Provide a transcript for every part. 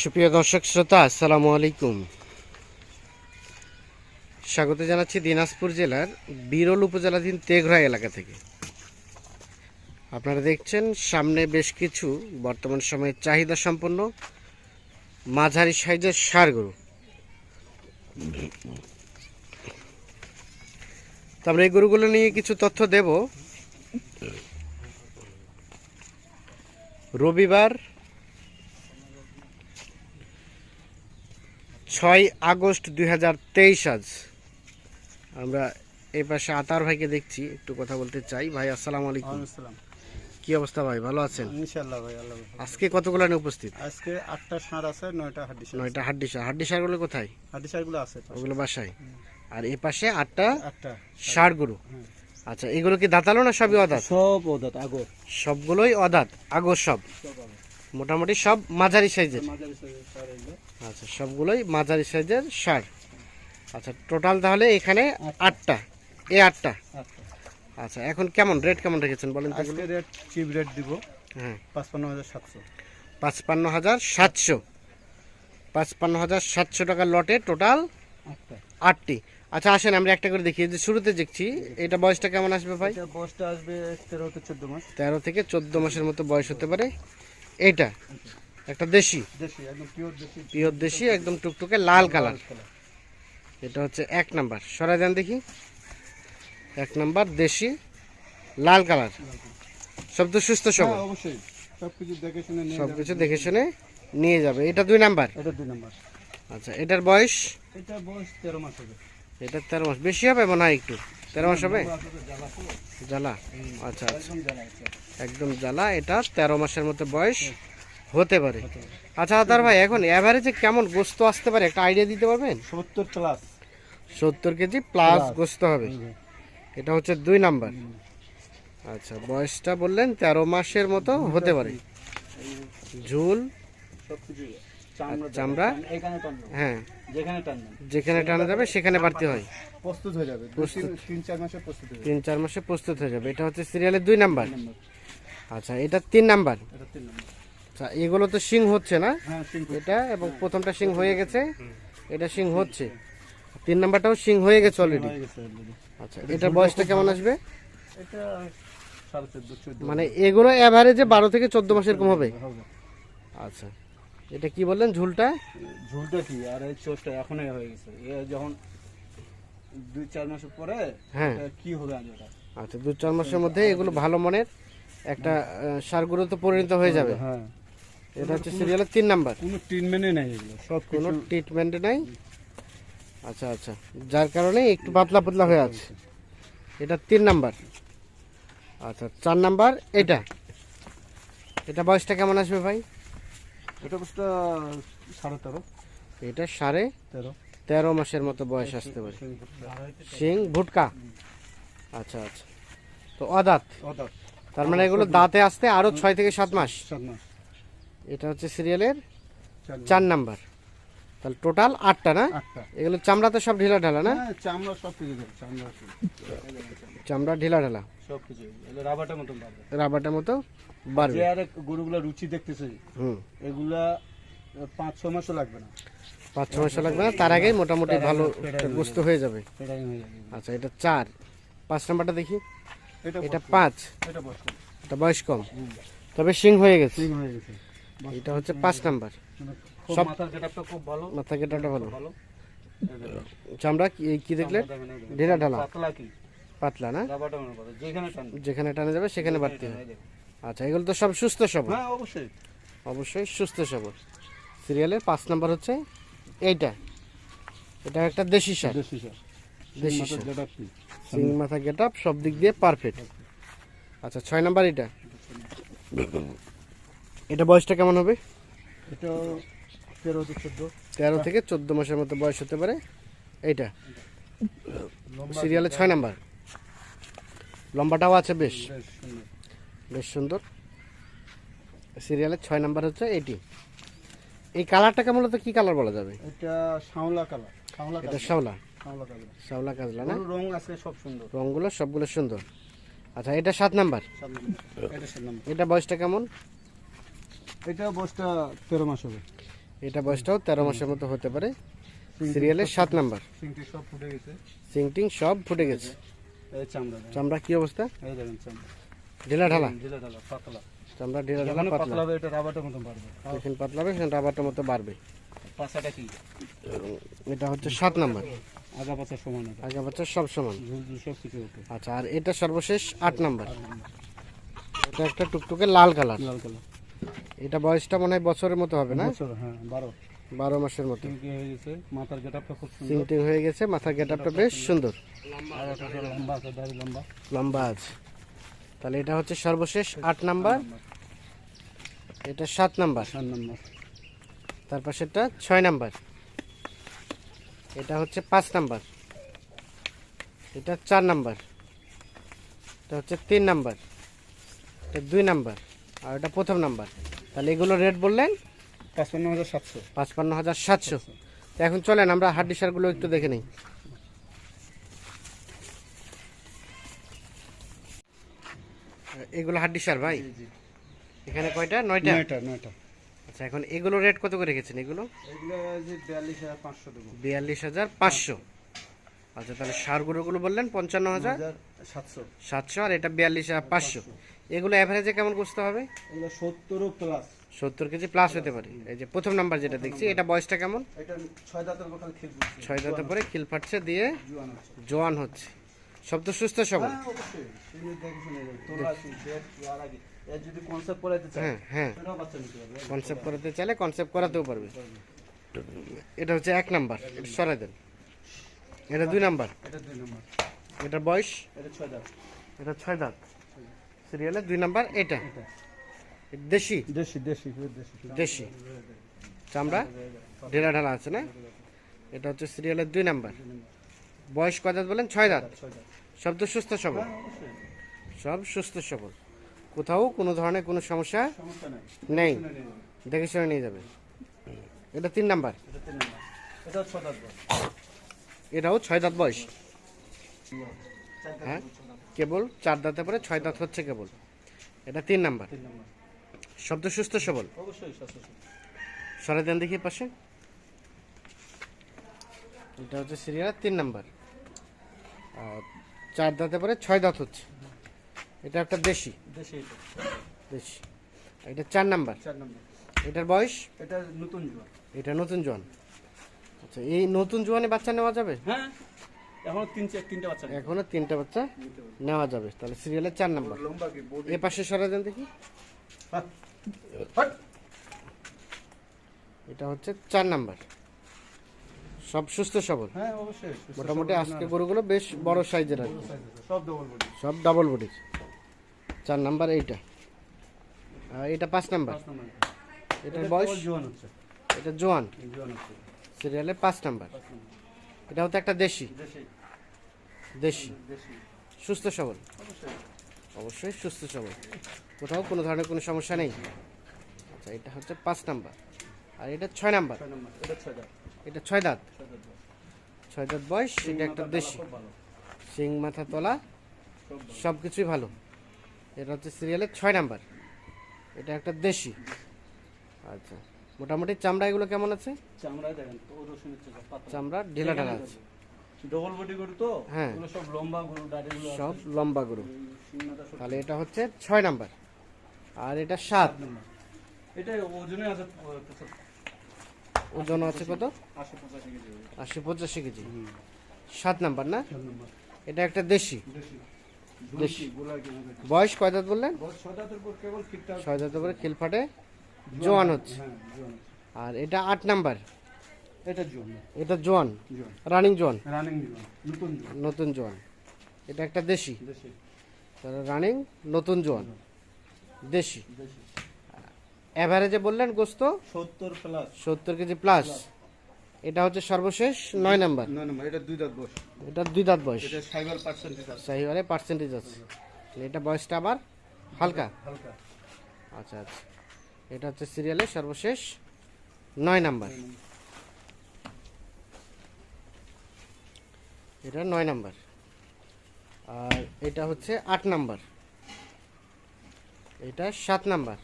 সুপ্রিয় দর্শক শ্রোতা, আসসালামু আলাইকুম। স্বাগত জানাচ্ছি দিনাজপুর জেলার বিরল উপজেলাধীন তেঘরা এলাকা থেকে। আপনারা দেখছেন, সামনে বেশ কিছু বর্তমান সময়ে চাহিদা সম্পন্ন মাঝারি সাইজের সার গরু। তো আমরা এই গরুগুলো নিয়ে কিছু তথ্য দেব। রবিবার ছয় আগস্ট দুই হাজার তেইশ আজ। আমরা এই পাশে আতার ভাইকে দেখছি একটু কথা বলতে চাই। ভাই আসসালামু আলাইকুম। আসসালাম। কি অবস্থা ভাই? ভালো আছেন? ভাই আল্লাহ আজকে কতগুলো নিয়ে উপস্থিত? আজকে আটটা সার আছে নয়টা হাড্ডি সার নয়টা হাড্ডি সার। হাড্ডি সারগুলো কোথায়? হাড্ডি সারগুলো আছে ওগুলো বাসায়। আর এই পাশে আটটা আটটা ষাড় গরু আচ্ছা এগুলো কি দাঁতালো না সবই অদাত? সব অদাত আগর। সবগুলোই অদাত আগর সব। মোটামুটি সব মাঝারি সাইজের। মাঝারি সাইজের সার। আচ্ছা সবগুলোই মাঝারি সাইজের সার। আচ্ছা টোটাল তাহলে এখানে আটটা। এ আটটা? আচ্ছা এখন কেমন? রেট কেমন রেখেছেন বলেন আজকে রেট চিপ রেট দিব। হ্যাঁ। পাঁচপান্ন হাজার সাতশো। পাঁচপান্ন হাজার সাতশো। পাঁচপান্ন হাজার সাতশো টাকার লটে টোটাল আটটি। আচ্ছা আসেন আমরা একটা করে দেখি যে শুরুতে দেখছি এটা বয়সটা কেমন আসবে ভাই? বয়সটা আসবে তেরো থেকে চোদ্দ মাস। তেরো থেকে চোদ্দ মাসের মতো বয়স হতে পারে। এইটা একটা দেশি? পিওর দেশি। একদম টুকটুকে লাল কালার এটা হচ্ছে এক নাম্বার। সরাই দেন দেখি। এক নাম্বার দেশি লাল কালার সব তো সুস্থ সবল। হ্যাঁ, সব কিছু দেখে শুনে নিয়ে যাবে। এটা দুই নাম্বার? আচ্ছা এটার বয়স? এটা বয়স তেরো মাস হবে। এটা তেরো মাস। বেশি হবে মনে হয় একটু। তেরো মাস হবে? জ্বালা আচ্ছা আচ্ছা। একদম জ্বালা একদম জ্বালা। এটা তেরো মাসের মতো বয়স। হতে পারে। আচ্ছা তার ভাই এখন অ্যাভারেজে কেমন গোস্ত আসতে পারে? একটা আইডিয়া দিতে পারবেন? সত্তর প্লাস সত্তর কেজি প্লাস গোস্ত হবে। এটা হচ্ছে দুই নাম্বার। আচ্ছা বয়সটা বললেন তেরো মাসের মতো হতে পারে। ঝুল। চামড়া চামড়া? হ্যাঁ। যেখানে টানা যাবে সেখানে বাড়তি হয়। প্রস্তুত হয়ে যাবে। তিন- চার মাসে প্রস্তুত হয়ে যাবে। এটা হচ্ছে সিরিয়ালের দুই নাম্বার। আচ্ছা এটা তিন নম্বর। আচ্ছা এগুলো তো সিং হচ্ছে না? হ্যাঁ এটা এবং প্রথমটা সিং হয়ে গেছে। এটা সিং হচ্ছে। তিন নাম্বারটাও সিং হয়ে গেছে অলরেডি হয়ে। আচ্ছা এটার বয়সটা কেমন আসবে? মানে এগুলো অ্যাভারেজে বারো থেকে চোদ্দ মাস এরকম হবে? আচ্ছা এটা কি বললেন ঝুলটা? ঝুলটা কি? আর এই চোটটা এখনই হয়ে গেছে। এ যখন দুই চার মাস পরে হ্যাঁ। কি হবে আজ ওটা? আচ্ছা দু চার মাসের মধ্যে এগুলো ভালো মানের একটা সারগুলো তো পরিণত হয়ে যাবে। হ্যাঁ। এটা হচ্ছে সিরিয়ালের তিন নাম্বার। কোনো ট্রিটমেন্টই নাই এগুলো সব কোনো ট্রিটমেন্ট নাই। আচ্ছা আচ্ছা। যার কারণে একটু পাতলা পাতলা হয়ে আছে। এটা তিন নাম্বার। আচ্ছা চার নাম্বার এটা। এটা বয়সটা কেমন আসবে ভাই? এটা বসটা সাড়ে তেরো। এটা সাড়ে তেরো। তেরো মাসের মতো বয়স আসতে পারে। শিং ভুটকা। আচ্ছা আচ্ছা। তো অদাত। ওটা তার মানে এগুলো দাঁতে আসতে আরও ছয় থেকে সাত মাস। সাত মাস। এটা হচ্ছে সিরিয়ালের চার নাম্বার। তাহলে টোটাল আটটা না? এগুলো চামড়াতে সব ঢিলা ঢালা না? হ্যাঁ চামড়া সব কিছু চামড়া চামড়া ঢিলা ঢালা। সব কিছু। মতো যে বাড়বে আর গরুগুলা রুচি দেখতেছে হুম। এগুলা পাঁচ ছ মাসও লাগবে না। পাঁচ ছ মাস লাগবে না তার আগে মোটামুটি ভালো গোস্ত হয়ে যাবে। হয়ে আচ্ছা এটা চার। পাঁচ নাম্বারটা দেখি। এটা পাঁচ। এটা। বয়স কম। তবে সিং হয়ে গেছে। ঠিক হয়ে গেছে। এটা হচ্ছে পাঁচ নাম্বার। মানে সব- খুব ভালো। মাথা কেটাটা ভালো। চামড়া কি কি দেখলেন ঢিলা ঢালা। পাতলা না? যেখানে টানা। যাবে সেখানে বাড়তি হবে আচ্ছা এগুলো তো সব সুস্থ সবল। হ্যাঁ অবশ্যই। অবশ্যই সুস্থ সবল। সিরিয়ালের পাঁচ নাম্বার হচ্ছে এইটা। এটা একটা দেশি সার। দেশি স্যার সার। সিং মাথা গেট আপ সব দিক দিয়ে পারফেক্ট আচ্ছা ছয় নাম্বার এটা। এটা বয়সটা কেমন হবে? এটা তেরো থেকে চোদ্দ। তেরো থেকে চোদ্দ মাসের মতো বয়স হতে পারে। এইটা। সিরিয়ালে ছয় নাম্বার। লম্বাটাও আছে বেশ। বেশ সুন্দর। সিরিয়ালের ছয় নাম্বার হচ্ছে এটি এই কালারটাকে মূলত কি কালার বলা যাবে? এটা শাওলা কালার। শাওলা এটা কালার শাওলা শাওলা কাজলা। না? রং আছে সব সুন্দর। রঙগুলো সবগুলো সুন্দর। আচ্ছা এটা সাত নম্বর। এটা বয়সটা কেমন? এটা বসটা তেরো মাস হবে। এটা বয়সটাও তেরো মাসের মতো হতে পারে। সিরিয়ালের সাত নাম্বার। সিংটি সব ফুটে গেছে। সিংটিং সব ফুটে গেছে। চামড়া। চামড়া কি অবস্থা? এই দেখেন চামড়া। ঢিলা ঢালা? ঢিলা ঢালা পাতলা। চামড়া ঢিলা ঢালা পাতলা। হবে এটা রাবারটার পারবে যখন পাতলা হবে সেখানে রাবারটার মতো বাড়বে। কি? এটা হচ্ছে সাত নাম্বার। আগা পাশা সমান আগা বাচ্চা সব সমান। সব কিছু আচ্ছা আর এটা সর্বশেষ আট নাম্বার। এটা একটা টুকটুকে লাল কালার। লাল কালার। এটা বয়সটা মনে হয় বছরের মতো হবে না? বছর হ্যাঁ বারো। বারো মাসের মতো। সিংটি হয়ে গেছে মাথার গেটআপটা খুব সুন্দর। সিংটিং হয়ে গেছে মাথার গেট আপটা বেশ সুন্দর। লম্বা আছে দাড়ি লম্বা লম্বা। আছে। তাহলে এটা হচ্ছে সর্বশেষ আট নাম্বার। এটা সাত নাম্বার। চার নম্বর। তার পাশেরটা ছয় নাম্বার। এটা হচ্ছে পাঁচ নাম্বার। এটা চার নাম্বার। এটা হচ্ছে তিন নাম্বার। এটা দুই নাম্বার। আর এটা প্রথম নাম্বার। তাহলে এগুলো রেট বললেন? পাঁচপান্ন হাজার সাতশো। পাঁচপান্ন হাজার সাতশো। তো এখন চলেন আমরা হাড্ডি সারগুলো একটু দেখে নিই। এগুলো হাড্ডি সার ভাই? এখানে কয়টা? নয়টা? নয়টা নয়টা। আচ্ছা এখন এগুলো রেট কত করে রেখেছেন এগুলো? বিয়াল্লিশ হাজার পাঁচশো আচ্ছা তাহলে সারগুলোগুলো বললেন পঞ্চান্ন হাজার? সাতশো। সাতশো আর এটা বিয়াল্লিশ হাজার পাঁচশো। এগুলো অ্যাভারেজে কেমন করতে হবে? এগুলো সত্তরও প্লাস সত্তর কেজি প্লাস হতে পারে। এই যে প্রথম নাম্বার যেটা দেখছি এটা বয়সটা কেমন? এটা ছয় দাঁতের উপর খালি খেলবে ছয় দাঁতে পরে খিল ফাটছে দিয়ে জোয়ান হচ্ছে। সব তো সুস্থ সবল। হ্যাঁ কনসেপ্ট হ্যাঁ হ্যাঁ। সেটাও বাচ্চা নিতে পারবে। কনসেপ্ট করাতে চাইলে কনসেপ্ট করাতেও পারবে। এটা হচ্ছে এক নাম্বার এটা সরাই দেন। এটা দুই নাম্বার এটা দুই নম্বর এটা বয়স? এটা ছয় দাঁত। এটা ছয় দাঁত। সিরিয়ালে দুই নাম্বার এটা। দেশি? দেশি দেশি দেশি চামড়া ঢেলা ঢালা আছে না? এটা হচ্ছে সিরিয়ালের দুই নাম্বার। বয়স কয় দাঁত বলেন? ছয় দাঁত। সব তো সুস্থ সবল। সব সুস্থ সবল। কোথাও কোনো ধরনের কোনো সমস্যা নেই। দেখে শুনে নিয়ে যাবে। এটা তিন নাম্বার। এটাও ছয় দাঁত বয়স। হ্যাঁ। কেবল চার দাঁতে পরে ছয় দাঁত হচ্ছে কেবল। এটা তিন নাম্বার। শব্দ সুস্থ সবল? সরে দেন দেখি পাশে। এটা হচ্ছে সিরিয়াল তিন নাম্বার। আর চার দাঁতে পরে ছয় দাঁত হচ্ছে। এটা একটা দেশি। দেশি এটা। চার নাম্বার। এটার বয়স? এটা নতুন জোয়ান। এটা নতুন জোয়ান। আচ্ছা এই নতুন জোয়ানে বাচ্চা নেওয়া যাবে? হ্যাঁ। এখনও তিন চার তিনটা বাচ্চা এখনও তিনটা বাচ্চা নেওয়া যাবে। তাহলে সিরিয়ালের চার নাম্বার। এ পাশে সরে দেন দেখি। এটা হচ্ছে চার নাম্বার। সব সুস্থ সবল। হ্যাঁ অবশ্যই মোটামুটি আজকে গরুগুলো বেশ বড় সাইজের আর সব ডবল বডি সব ডাবল বডির চার নাম্বার এইটা। এটা পাঁচ নাম্বার। এটার এটা বয়স? জোয়ান হচ্ছে। এটা জোয়ান। জোয়ান হচ্ছে। সিরিয়ালে পাঁচ নম্বর। এটা হচ্ছে একটা দেশি। দেশি। সুস্থ সবল। অবশ্যই। সুস্থ সবল। কোথাও কোনো ধরনের কোনো সমস্যা নেই। আচ্ছা এটা হচ্ছে পাঁচ নাম্বার। আর এটা ছয় নাম্বার। এটা ছয় দাঁত। ছয় দাঁত। বয়স। এটা একটা দেশি। শিং মাথা তলা সব কিছুই ভালো। এটা হচ্ছে সিরিয়ালের ছয় নাম্বার। এটা একটা দেশি। আচ্ছা। মোটামুটি চামড়া এগুলো কেমন আছে? চামড়ায় দেখেন চামড়া ঢিলা ঢালা আছে। ডবল বডি গরু তো? হ্যাঁ। সব লম্বা গরু দাড়িগুলো। সব লম্বা গরু। তাহলে এটা হচ্ছে ছয় নাম্বার। আর এটা সাত। সাত নম্বর। এটা ওজনে আছে ওজন আছে কত? আশি পঁচাশি কেজি হবে। আশি পঁচাশি কেজি। সাত নাম্বার না? সাত নম্বর। এটা একটা দেশি। দেশি। বয়স কয় দাঁত বললেন? বয়স ছয় দাঁতের পর কেবল ঠিকঠাক ছয় দাঁতের পরে খিল ফাটে জোয়ান হচ্ছে। হ্যাঁ জোয়ান হচ্ছে। আর এটা আট নাম্বার। এটা জোয়ান এটা জোয়ান। রানিং জোয়ান। রানিং জোয়ান নতুন জোয়ান। এটা একটা দেশি। তাহলে রানিং নতুন জোয়ান। দেশি। অ্যাভারেজে বললেন গোস্ত? সত্তর প্লাস সত্তর কেজি প্লাস এটা হচ্ছে সর্বশেষ নয় নাম্বার। নয় নম্বর এটা দুই দাঁত বয়স। এটা দুই দাঁত বয়স। এটা সাইবার পার্সেন্টেজ আছে। পার্সেন্টেজ আছে। এটা বয়সটা আবার হালকা। হালকা। আচ্ছা আচ্ছা। এটা হচ্ছে সিরিয়ালের সর্বশেষ নয় নাম্বার। এটা নয় নাম্বার। আর এটা হচ্ছে আট নাম্বার। এটা সাত নাম্বার।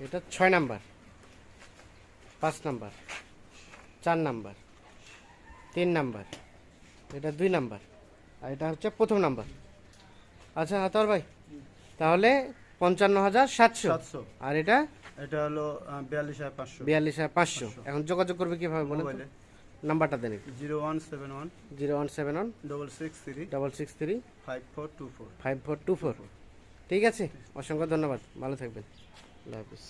এটা ছয় নাম্বার। পাঁচ নাম্বার। চার নাম্বার। তিন নাম্বার। এটা দুই নাম্বার। আর এটা হচ্ছে প্রথম নাম্বার। আচ্ছা আতর ভাই তাহলে পঞ্চান্ন হাজার সাতশো। আর এটা? এটা হলো বিয়াল্লিশ হাজার পাঁচশো। বিয়াল্লিশ হাজার পাঁচশো। এখন যোগাযোগ করবে কীভাবে বলে নাম্বারটা দেন zero one seven one. Zero one seven one. Double six three. Double six three. Five four two four. Five four two four. ঠিক আছে? অসংখ্য ধন্যবাদ। ভালো থাকবেন। আল্লাহ হাফিজ।